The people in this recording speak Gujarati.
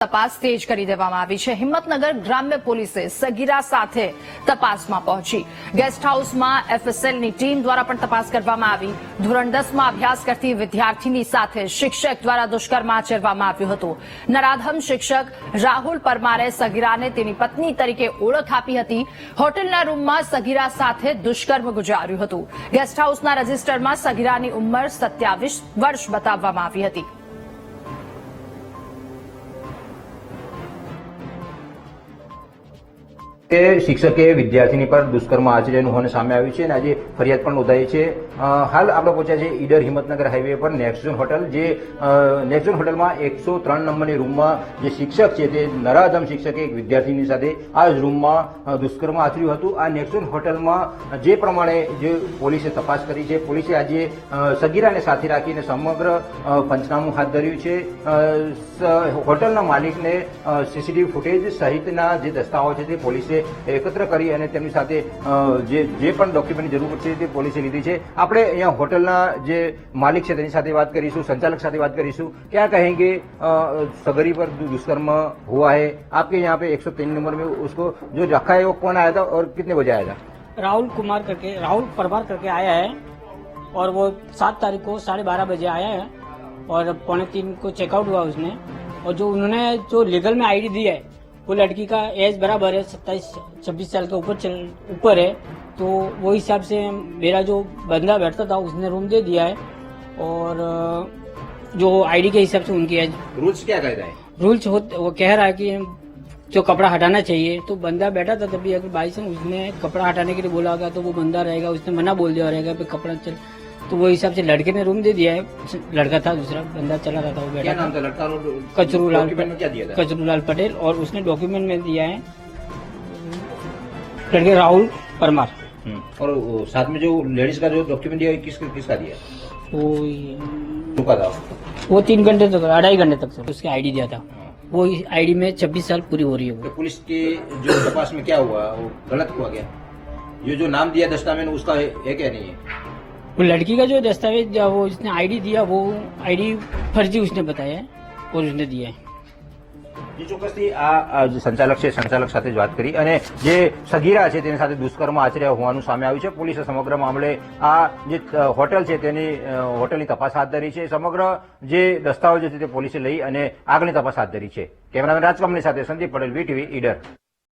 તપાસ તેજ કરી દેવામાં આવી છે. હિંમતનગર ગ્રામ્ય પોલીસે સગીરા સાથે તપાસમાં પહોંચી. ગેસ્ટ હાઉસમાં એફએસએલની ટીમ દ્વારા પણ તપાસ કરવામાં આવી. ધોરણ દસમાં અભ્યાસ કરતી વિદ્યાર્થીની સાથે શિક્ષક દ્વારા દુષ્કર્મ આચરવામાં આવ્યું હતું. નરાધમ શિક્ષક રાહુલ પરમારે સગીરાને તેની પત્ની તરીકે ઓળખ આપી હતી. હોટેલના રૂમમાં સગીરા સાથે દુષ્કર્મ ગુજાર્યું હતું. ગેસ્ટ હાઉસના રજીસ્ટરમાં સગીરાની ઉંમર સત્યાવીસ વર્ષ બતાવવામાં આવી હતી. તે શિક્ષકે વિદ્યાર્થીની પર દુષ્કર્મ આચર્યનું હોવાનું સામે આવ્યું છે અને આજે ફરિયાદ પણ નોંધાઈ છે. હાલ આપણે પહોંચ્યા છે ઈડર હિંમતનગર હાઈવે પર નેક્સોન હોટલ, જે નેક્સોન હોટલમાં એકસો ત્રણ નંબરની રૂમમાં જે શિક્ષક છે તે નરાધમ શિક્ષકે એક વિદ્યાર્થીની સાથે આ જ રૂમમાં દુષ્કર્મ આચર્યું હતું. આ નેક્સોન હોટલમાં જે પ્રમાણે જે પોલીસે તપાસ કરી છે, પોલીસે આજે સગીરાને સાથે રાખીને સમગ્ર પંચનામું હાથ ધર્યું છે. હોટલના માલિકને સીસીટીવી ફૂટેજ સહિતના જે દસ્તાઓ છે તે પોલીસે એકત્ર કરી અને તેમની સાથે અ, જે જે પણ ડોક્યુમેન્ટની જરૂર પડશે તે પોલીસે લીધી છે આપણે અહીંયા હોટલના જે માલિક છે તેની સાથે વાત કરીશું સંચાલક સાથે વાત કરીશું क्या कहेंगे अ, सगरी पर जो दुष्कर्म हुआ है आपके यहाँ पे 103 नंबर में उसको जो रखा है वो कौन आया था और कितने बजे आया था राहुल कुमार करके राहुल परमार करके आया है और वो सात तारीख को साढ़े बारह बजे आया है और पौने तीन को चेकआउट हुआ उसने और जो उन्होंने जो लीगल में आईडी दी है वो लड़की का एज बराबर है सत्ताईस छब्बीस साल के ऊपर चल ऊपर है तो वो हिसाब से मेरा जो बंदा बैठता था उसने रूम दे दिया है और जो आईडी के हिसाब से उनकी एज। रूल्स क्या कहता है? रूल्स वो कह रहा है कि जो कपड़ा हटाना चाहिए तो बंदा बैठा था तभी अगर बाई चांस उसने कपड़ा हटाने के लिए बोला होगा तो वो बंदा रहेगा उसने मना बोल दिया रहेगा कपड़ा चल तो वो हिसाब से लड़के ने रूम दे दिया है। लड़का था दूसरा बंदा चला रहा था वो क्या नाम था। लड़का? कचरू लाल क्या दिया था? कचरू लाल पटेल और उसने डॉक्यूमेंट में दिया है। लड़के राहुल परमार। हम्म, और साथ में जो लेडीज़ का जो डॉक्यूमेंट दिया है, किस किसका दिया? वो रुका था। वो तीन घंटे तक अढ़ाई घंटे तक से उसकी आईडी दिया था। वो आईडी में छब्बीस साल पूरी हो रही है तो पुलिस के जो तपास में क्या हुआ वो गलत हुआ क्या? ये जो नाम दिया दस्तावेज़ में उसका है है क्या नहीं? है वो लड़की का जो दस्तावेज जो वो उसने आईडी दिया वो आईडी फर्जी उसने बताया है और उसने दिया है જે ચોક્કસથી આ આ જે સંચાલક છે સંચાલક સાથે જ વાત કરી અને જે સગીરા છે તેની સાથે દુષ્કર્મ આચર્યા હોવાનું સામે આવ્યું છે પોલીસે સમગ્ર મામલે આ જે અ, હોટલ છે તેની અ, હોટલની તપાસ હાથ ધરી છે સમગ્ર જે દસ્તાવેજો છે તે પોલીસે લઈ અને આગળની તપાસ હાથ ધરી છે કેમેરામેન રાજકમની સાથે સંદીપ પટેલ વીટીવી ઈડર